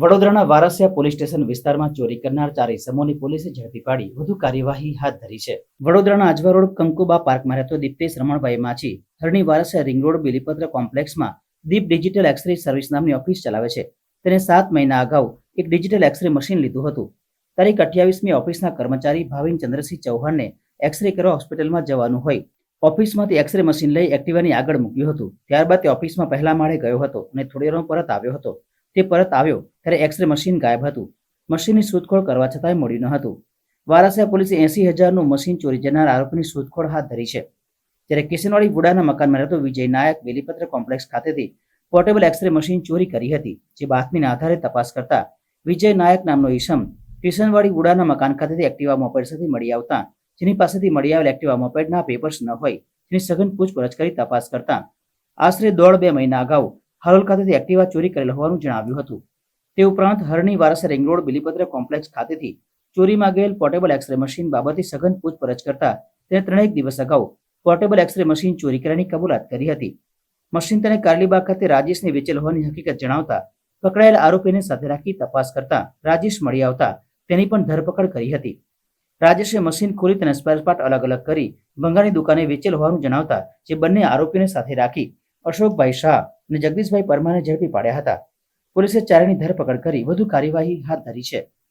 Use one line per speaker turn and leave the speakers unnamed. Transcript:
વડોદરાના Varasiya police station વિસ્તારમાં ચોરી કરનાર ચાર ઇસમોની પોલીસે ઝડપી પાડી વધુ કાર્યવાહી હાથ ધરી છે. વડોદરાના આજવા રોડ કંકુબા પાર્કમાં રહેતો દીપ્તેશ રમણભાઈ માછી હરણી વારસિયા રિંગ રોડ બિલીપત્ર કોમ્પ્લેક્સમાં દીપ ડિજિટલ એક્સરે સર્વિસ નામની ઓફિસ ચલાવે છે. તેને સાત મહિના અગાઉ એક ડિજિટલ એક્સરે મશીન લીધું હતું. તારીખ અઠ્યાવીસમી ઓફિસના કર્મચારી ભાવિન ચંદ્રસિંહ ચૌહાણને એક્સરે કરવા હોસ્પિટલમાં જવાનું હોય. ઓફિસમાંથી એક્સરે મશીન લઈ એક્ટિવાની આગળ મૂક્યું હતું. ત્યારબાદ તે ઓફિસમાં પહેલા માળે ગયો હતો અને થોડી વારમાં પરત આવ્યો હતો. તે પરત આવ્યો ત્યારે એક્સરે મશીન ગાયબ હતું. મશીનની શોધખોળ કરવા છતાંય મળ્યું ન હતું. વારાસિયા પોલીસે એસી હજારનું મશીન ચોરી જનાર આરોપીની શોધખોળ હાથ ધરી છે. ત્યારે કિશનવાડી ગુડાના મકાનમાં રહેતો વિજય નાયક વેલીપત્ર કોમ્પ્લેક્સ ખાતેથી પોર્ટેબલ એક્સરે મશીન ચોરી કરી હતી, જે બાતમીના આધારે તપાસ કરતા વિજય નાયક નામનો ઈસમ કિશનવાડી ગુડાના મકાન ખાતેથી એક્ટિવા મોપેડ મળી આવતા, જેની પાસેથી મળી આવેલ એક્ટિવા મોપેડના પેપર્સ ન હોય, તેની સઘન પૂછપરછ કરી તપાસ કરતા. આશરે દોઢ બે મહિના અગાઉ હાલોલ ખાતેથી એક્ટિવા ચોરી કરેલ હોવાનું જણાવ્યું હતું. તે ઉપરાંત હરણી વારસ રિંગ બિલીપત્ર કોમ્પ્લેક્સ ખાતેથી ચોરીમાં ગયેલ પોર્ટેબલ એક્સરે મશીન બાબતે સઘન પૂછપરછ કરતા તેને ત્રણેક દિવસ અગાઉ પોર્ટેબલ એક્સરે મશીન ચોરી કર્યાની કબૂલાત કરી હતી. મશીન તેને કારલીબાગ ખાતે રાજેશને વેચેલ હોવાની હકીકત જણાવતા પકડાયેલ આરોપીને સાથે રાખી તપાસ કરતા રાજેશ મળી આવતા તેની પણ ધરપકડ કરી હતી. રાજેશે મશીન ખોલી તેને સ્પેરપાર્ટ અલગ અલગ કરી ભંગારની દુકાને વેચેલ હોવાનું જણાવતા જે બંને આરોપીને સાથે રાખી અશોકભાઈ શાહ અને જગદીશભાઈ પરમારને ઝડપી પાડ્યા હતા. પોલીસે ચારેની ધરપકડ કરી વધુ કાર્યવાહી હાથ ધરી છે.